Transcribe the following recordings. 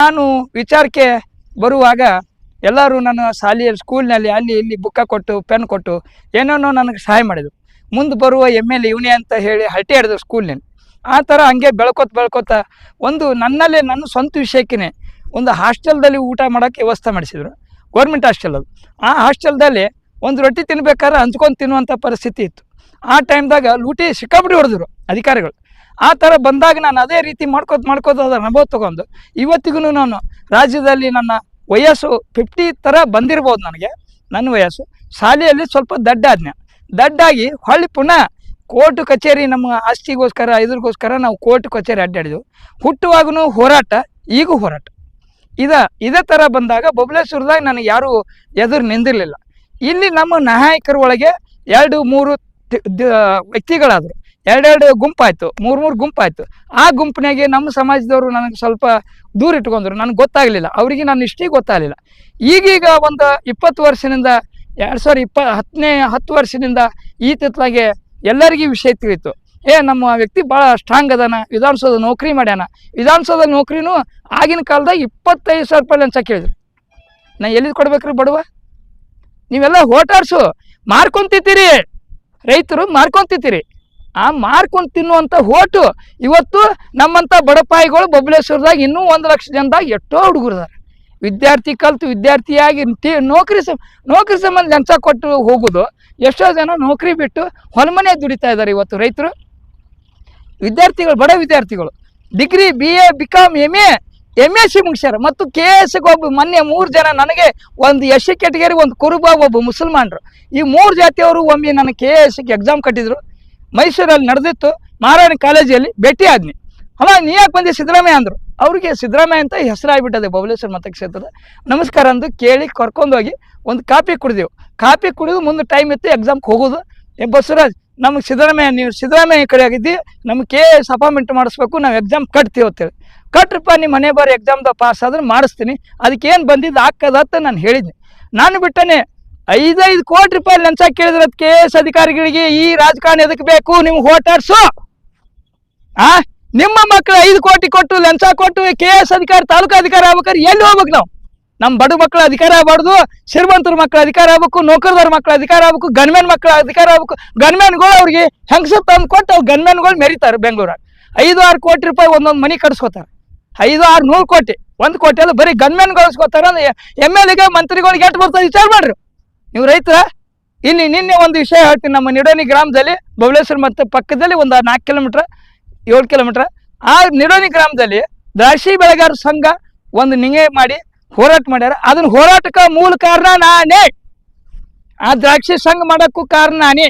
ನಾನು ವಿಚಾರಕ್ಕೆ ಬರುವಾಗ ಎಲ್ಲರೂ ನನ್ನ ಶಾಲೆಯಲ್ಲಿ ಸ್ಕೂಲ್ನಲ್ಲಿ ಅಲ್ಲಿ ಇಲ್ಲಿ ಬುಕ್ಕ ಕೊಟ್ಟು ಪೆನ್ ಕೊಟ್ಟು ಏನೇನೋ ನನಗೆ ಸಹಾಯ ಮಾಡಿದರು. ಮುಂದೆ ಬರುವ ಎಂ ಎಲ್ ಇವನೇ ಅಂತ ಹೇಳಿ ಹರಟೆ ಹಿಡಿದ್ರು ಸ್ಕೂಲ್ನಲ್ಲಿ ಆ ಥರ ಹಂಗೆ ಬೆಳ್ಕೊತ ಬೆಳ್ಕೊತ ಒಂದು ನನ್ನಲ್ಲೇ, ನನ್ನ ಸ್ವಂತ ವಿಷಯಕ್ಕೇ ಒಂದು ಹಾಸ್ಟೆಲ್ದಲ್ಲಿ ಊಟ ಮಾಡೋಕ್ಕೆ ವ್ಯವಸ್ಥೆ ಮಾಡಿಸಿದ್ರು. ಗೌರ್ಮೆಂಟ್ ಹಾಸ್ಟೆಲ್ ಅದು. ಆ ಹಾಸ್ಟೆಲ್ದಲ್ಲಿ ಒಂದು ರೊಟ್ಟಿ ತಿನ್ಬೇಕಾದ್ರೆ ಹಂಚ್ಕೊಂಡು ತಿನ್ನುವಂಥ ಪರಿಸ್ಥಿತಿ ಇತ್ತು. ಆ ಟೈಮ್ದಾಗ ಲೂಟಿ ಸಿಕ್ಕಾಬಿಡಿ ಹೊಡೆದ್ರು ಅಧಿಕಾರಿಗಳು. ಆ ಥರ ಬಂದಾಗ ನಾನು ಅದೇ ರೀತಿ ಮಾಡ್ಕೋತ ಮಾಡ್ಕೋತ ಅದರ ಅನುಭವ ತೊಗೊಂಡು ಇವತ್ತಿಗೂ ನಾನು ರಾಜ್ಯದಲ್ಲಿ ನನ್ನ ವಯಸ್ಸು ಫಿಫ್ಟಿ ಥರ ಬಂದಿರ್ಬೋದು ನನಗೆ, ನನ್ನ ವಯಸ್ಸು. ಶಾಲೆಯಲ್ಲಿ ಸ್ವಲ್ಪ ದಡ್ಡ ಆಜ್ಞೆ ದಡ್ಡಾಗಿ ಹೊಳ್ಳಿ ಪುನಃ ಕೋರ್ಟ್ ಕಚೇರಿ ನಮ್ಮ ಆಸ್ತಿಗೋಸ್ಕರ, ಇದ್ರಿಗೋಸ್ಕರ ನಾವು ಕೋರ್ಟ್ ಕಚೇರಿ ಅಡ್ಡಾಡಿದ್ವು. ಹುಟ್ಟುವಾಗೂ ಹೋರಾಟ, ಈಗೂ ಹೋರಾಟ. ಇದ, ಇದೇ ಥರ ಬಂದಾಗ ಬಬಲೇಶ್ವರದಾಗ ನನಗೆ ಯಾರೂ ಎದುರು ನಿಂದಿರಲಿಲ್ಲ. ಇಲ್ಲಿ ನಮ್ಮ ನಾಯಕರ ಒಳಗೆ ಎರಡು, ಮೂರು ವ್ಯಕ್ತಿಗಳಾದರು. ಎರಡೆರಡು ಗುಂಪಾಯಿತು, ಮೂರು ಮೂರು ಗುಂಪಾಯಿತು. ಆ ಗುಂಪಿನಾಗೆ ನಮ್ಮ ಸಮಾಜದವರು ನನಗೆ ಸ್ವಲ್ಪ ದೂರ ಇಟ್ಕೊಂಡ್ರು, ನನಗೆ ಗೊತ್ತಾಗಲಿಲ್ಲ. ಅವರಿಗೆ ನಾನು ಇಷ್ಟೇ ಗೊತ್ತಾಗಲಿಲ್ಲ. ಈಗೀಗ ಒಂದು ಇಪ್ಪತ್ತು ವರ್ಷದಿಂದ, ಎರಡು ಸಾವಿರ ಇಪ್ಪ ಹತ್ತನೇ ಹತ್ತು ವರ್ಷದಿಂದ ಈ ತಿತ್ಲಾಗೆ ಎಲ್ಲರಿಗೂ ವಿಷಯ ತಿಳಿತು. ಏ, ನಮ್ಮ ವ್ಯಕ್ತಿ ಭಾಳ ಸ್ಟ್ರಾಂಗ್ ಅದಾನ, ವಿಧಾನಸೌಧ ನೌಕರಿ ಮಾಡ್ಯಾನ. ವಿಧಾನಸೌಧ ನೌಕರಿನೂ ಆಗಿನ ಕಾಲದಾಗ ಇಪ್ಪತ್ತೈದು ಸಾವಿರ ರೂಪಾಯಿ ಅಂತ ಕೇಳಿದ್ರು. ನಾ ಎಲ್ಲಿದ್ ಕೊಡ್ಬೇಕ್ರಿ ಬಡವ? ನೀವೆಲ್ಲ ಹೋಟಾರ್ಸು ಮಾರ್ಕೊಂತಿತ್ತೀರಿ ರೈತರು ಮಾರ್ಕೊಂತಿತ್ತೀರಿ ಆ ಮಾರ್ಕೊಂಡು ತಿನ್ನುವಂಥ ಹೋಟು ಇವತ್ತು ನಮ್ಮಂಥ ಬಡಪಾಯಿಗಳು ಬಬಲೇಶ್ವರದಾಗ ಇನ್ನೂ ಒಂದು ಲಕ್ಷ ಜನದಾಗ ಎಷ್ಟೋ ಹುಡುಗರದಾರೆ. ವಿದ್ಯಾರ್ಥಿ ಕಲ್ತು ವಿದ್ಯಾರ್ಥಿಯಾಗಿ ನೌಕರಿ ಸಂ ನೌಕರಿ ಸಂಬಂಧ ಲಂಚ ಕೊಟ್ಟು ಹೋಗೋದು, ಎಷ್ಟೋ ಜನ ನೌಕರಿ ಬಿಟ್ಟು ಹೊಲಮನೆ ದುಡಿತಾ ಇದ್ದಾರೆ ಇವತ್ತು ರೈತರು. ವಿದ್ಯಾರ್ಥಿಗಳು, ಬಡ ವಿದ್ಯಾರ್ಥಿಗಳು, degree B A B com M A M S C ಮುಗಿಸ್ಯಾರ. ಮತ್ತು ಕೆ ಎಸ್ ಒಬ್ಬ, ಮೊನ್ನೆ ಮೂರು ಜನ ನನಗೆ ಒಂದು ಎಸ್ ಸಿ ಕೆಟಗರಿ ಒಂದು ಕುರುಬ ಒಬ್ಬ ಮುಸಲ್ಮಾನರು. ಈ ಮೂರು ಜಾತಿಯವರು ಒಮ್ಮೆ ನನಗೆ ಕೆ ಎಸ್ ಎಕ್ಸಾಮ್ ಕಟ್ಟಿದ್ರು. ಮೈಸೂರಲ್ಲಿ ನಡೆದಿತ್ತು. ಮಹಾರಾಣಿ ಕಾಲೇಜಲ್ಲಿ ಭೇಟಿ ಆದ್ನಿ. ಅಮ್ಮ ನೀ ಯಾಕೆ ಬಂದಿ ಸಿದ್ದರಾಮಯ್ಯ ಅಂದರು. ಅವ್ರಿಗೆ ಸಿದ್ದರಾಮಯ್ಯ ಅಂತ ಹೆಸರಾಗ್ಬಿಟ್ಟದೆ ಬಬಲೇಶ್ವರ ಮತಕ್ಷೇತ್ರದ ನಮಸ್ಕಾರ ಅಂದು ಕೇಳಿ ಕರ್ಕೊಂಡೋಗಿ ಒಂದು ಕಾಪಿ ಕುಡಿದೆವು. ಕಾಪಿ ಕುಡಿದು ಮುಂದೆ ಟೈಮ್ ಇತ್ತು ಎಕ್ಸಾಮ್ಗೆ ಹೋಗೋದು. ಏ ಬಸವರಾಜ್, ನಮಗೆ ಸಿದ್ದರಾಮಯ್ಯ, ನೀವು ಸಿದ್ದರಾಮಯ್ಯ ಕಡೆ ಆಗಿದ್ದಿ. ನಮ್ಗೆ ಕೆ ಎಸ್ ಅಪಾಯಿಂಟ್ಮೆಂಟ್ ಮಾಡಿಸ್ಬೇಕು, ನಾವು ಎಕ್ಸಾಮ್ ಕಟ್ತೀವಿ ಅಂತೇಳಿ. ಕಟ್ರಪ್ಪ ನಿಮ್ಮ ಮನೆ ಬಾರಿ ಎಕ್ಸಾಮ್ದಾಗ ಪಾಸ್ ಆದ್ರೆ ಮಾಡಿಸ್ತೀನಿ. ಅದಕ್ಕೆ ಏನು ಬಂದಿದ್ದು ಅಂತ ನಾನು ಹೇಳಿದ್ನಿ. ನಾನು ಬಿಟ್ಟನೆ ಐದೈದು ಕೋಟಿ ರೂಪಾಯಿ ಲಂಚ ಕೇಳಿದ್ರೆ ಕೆ ಎಸ್ ಅಧಿಕಾರಿಗಳಿಗೆ, ಈ ರಾಜಕಾರಣ ಎದಕ್ಕೆ ಬೇಕು? ನಿಮ್ ಓಟಾಡ್ಸು ಆ? ನಿಮ್ಮ ಮಕ್ಕಳು ಐದು ಕೋಟಿ ಕೊಟ್ಟು ಲಂಚ ಕೊಟ್ಟು ಕೆ ಎಸ್ ಅಧಿಕಾರಿ, ತಾಲೂಕು ಅಧಿಕಾರಿ ಆಗ್ಬೇಕಾದ್ರೆ ಎಲ್ಲಿ ಹೋಗ್ಬೇಕು ನಾವು? ನಮ್ಮ ಬಡ ಮಕ್ಕಳ ಅಧಿಕಾರ ಆಗ್ಬಾರ್ದು ಶ್ರೀಮಂತರ ಮಕ್ಕಳ ಅಧಿಕಾರ ಆಗ್ಬೇಕು ನೌಕರದಾರ ಮಕ್ಕಳ ಅಧಿಕಾರ ಆಗ್ಬೇಕು, ಗನ್ಮ್ಯಾನ್ ಮಕ್ಕಳ ಅಧಿಕಾರ ಆಗ್ಬೇಕು. ಗನ್ಮ್ಯಾನ್ಗಳು ಅವ್ರಿಗೆ ಹೆಂಗಸ ತಂದು ಕೊಟ್ಟು ಅವ್ರು ಗನ್ಮ್ಯಾನ್ಗಳು ಮೆರಿತಾರೆ ಬೆಂಗಳೂರಾಗ ಐದು ಆರು ಕೋಟಿ ರೂಪಾಯಿ ಒಂದೊಂದು ಮನೆ ಕಟ್ಸ್ಕೊತಾರೆ. ಐದು ಆರು ನೂರು ಕೋಟಿ, ಒಂದು ಕೋಟಿ ಅಲ್ಲ, ಬರೀ ಗನ್ಮ್ಯಾನ್ ಗಳಿಸ್ಕೊತಾರ ಎಂ ಎಲ್ ಎಗೆ ಮಂತ್ರಿಗಳಿಗೆ ಎಷ್ಟು ಬರ್ತದೆ? ವಿಚಾರ ಮಾಡ್ರಿ. ನೀವು ರೈತರ, ಇಲ್ಲಿ ನಿನ್ನೆ ಒಂದು ವಿಷಯ ಹೇಳ್ತೀನಿ. ನಮ್ಮ ನಿಡೋನಿ ಗ್ರಾಮದಲ್ಲಿ, ಬಬಲೇಶ್ವರ ಮತ್ತು ಪಕ್ಕದಲ್ಲಿ ಒಂದು ನಾಲ್ಕು ಕಿಲೋಮೀಟ್ರ್, ಏಳು ಕಿಲೋಮೀಟ್ರ್, ಆ ನಿಡೋನಿ ಗ್ರಾಮದಲ್ಲಿ ದ್ರಾಕ್ಷಿ ಬೆಳೆಗಾರ ಸಂಘ ಒಂದು ನಿಂಗೆ ಮಾಡಿ ಹೋರಾಟ ಮಾಡ್ಯಾರ. ಅದನ್ನ ಹೋರಾಟಕ್ಕೆ ಮೂಲ ಕಾರಣ ನಾನೇ. ಆ ದ್ರಾಕ್ಷಿ ಸಂಘ ಮಾಡೋಕ್ಕೂ ಕಾರಣ ನಾನೇ.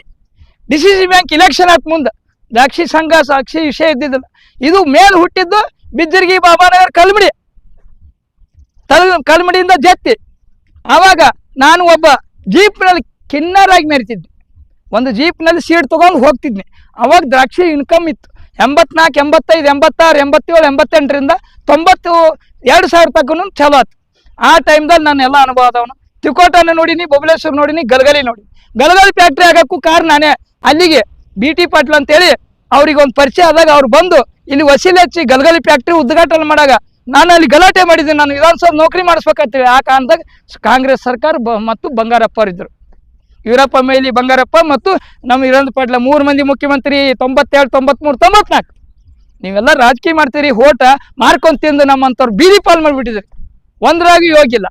D C C bank election ಆತ್ ಮುಂದೆ ದ್ರಾಕ್ಷಿ ಸಂಘ ಸಾಕ್ಷಿ ವಿಷಯ ಇದ್ದಿದ್ದಿಲ್ಲ. ಇದು ಮೇಲ್ ಹುಟ್ಟಿದ್ದು ಬಿಜ್ಜರ್ಗಿ ಬಾಬಾನಗರ್ ಕಲ್ಮಡಿ. ತಲ್ ಕಲ್ಮಡಿಯಿಂದ ಜತ್ತಿ. ಆವಾಗ ನಾನು ಒಬ್ಬ ಜೀಪ್ನಲ್ಲಿ ಕಿನ್ನರಾಗಿ ಮೆರಿತಿದ್ದೆ ಒಂದು ಜೀಪ್ನಲ್ಲಿ ಸೀಟ್ ತೊಗೊಂಡು ಹೋಗ್ತಿದ್ನಿ ಅವಾಗ ದ್ರಾಕ್ಷಿ ಇನ್ಕಮ್ ಇತ್ತು. ಎಂಬತ್ನಾಲ್ಕು, ಎಂಬತ್ತೈದು, ಎಂಬತ್ತಾರು, ಎಂಬತ್ತೇಳು, ಎಂಬತ್ತೆಂಟರಿಂದ ತೊಂಬತ್ತು, ಎರಡು ಸಾವಿರ ತಕ್ಕೂ ಚಲೋ ಆಯ್ತು ಆ ಟೈಮ್ದಲ್ಲಿ ನಾನು ಎಲ್ಲ ಅನುಭವ ಅದವನು ತಿಕೋಟನ ನೋಡಿನಿ, ಬಬಲೇಶ್ವರ ನೋಡಿನಿ, ಗಲಗಲಿ ನೋಡಿ ಗಲಗಲಿ ಫ್ಯಾಕ್ಟ್ರಿ ಆಗೋಕ್ಕೂ ಕಾರ್ ನಾನೇ. ಅಲ್ಲಿಗೆ ಬಿ ಟಿ ಪಾಟ್ಲ್ ಅಂತೇಳಿ ಅವ್ರಿಗೆ ಒಂದು ಪರಿಚಯ ಆದಾಗ ಅವ್ರು ಬಂದು ಇಲ್ಲಿ ವಸೀಲಿ ಹಚ್ಚಿ ಗಲಗಲಿ ಫ್ಯಾಕ್ಟ್ರಿ ಉದ್ಘಾಟನೆ ಮಾಡಾಗ ನಾನು ಅಲ್ಲಿ ಗಲಾಟೆ ಮಾಡಿದ್ದೀನಿ, ನಾನು ವಿಧಾನಸಭೆ ನೌಕರಿ ಮಾಡಿಸ್ಬೇಕಂತೇಳಿ ಆ ಕಾರಣದಾಗ ಕಾಂಗ್ರೆಸ್ ಸರ್ಕಾರ ಬ ಮತ್ತು ಬಂಗಾರಪ್ಪ ಅವರಿದ್ದರು ವೀರಪ್ಪ ಮೇಲಿ ಬಂಗಾರಪ್ಪ ಮತ್ತು ನಮ್ಮ ವೀರೇಂದ್ರ ಪಾಟೀಲ, ಮೂರು ಮಂದಿ ಮುಖ್ಯಮಂತ್ರಿ, ತೊಂಬತ್ತೆರಡು, ತೊಂಬತ್ಮೂರು, ತೊಂಬತ್ನಾಲ್ಕು. ನೀವೆಲ್ಲ ರಾಜಕೀಯ ಮಾಡ್ತೀರಿ ಹೋಟ ಮಾರ್ಕೊಂಡ್ ತಿಂದು ನಮ್ಮಂಥವ್ರು ಬೀದಿ ಪಾಲ್ ಮಾಡಿಬಿಟ್ಟಿದ್ರಿ ಒಂದರಾಗಿ ಯೋಗಿಲ್ಲ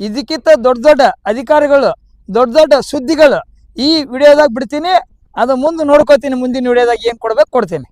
ಇದಕ್ಕಿಂತ ದೊಡ್ಡ ದೊಡ್ಡ ಅಧಿಕಾರಿಗಳು, ದೊಡ್ಡ ದೊಡ್ಡ ಸುದ್ದಿಗಳು ಈ ವಿಡಿಯೋದಾಗ ಬಿಡ್ತೀನಿ. ಅದು ಮುಂದೆ ನೋಡ್ಕೋತೀನಿ, ಮುಂದಿನ ವಿಡಿಯೋದಾಗ ಏನು ಕೊಡ್ಬೇಕು ಕೊಡ್ತೀನಿ.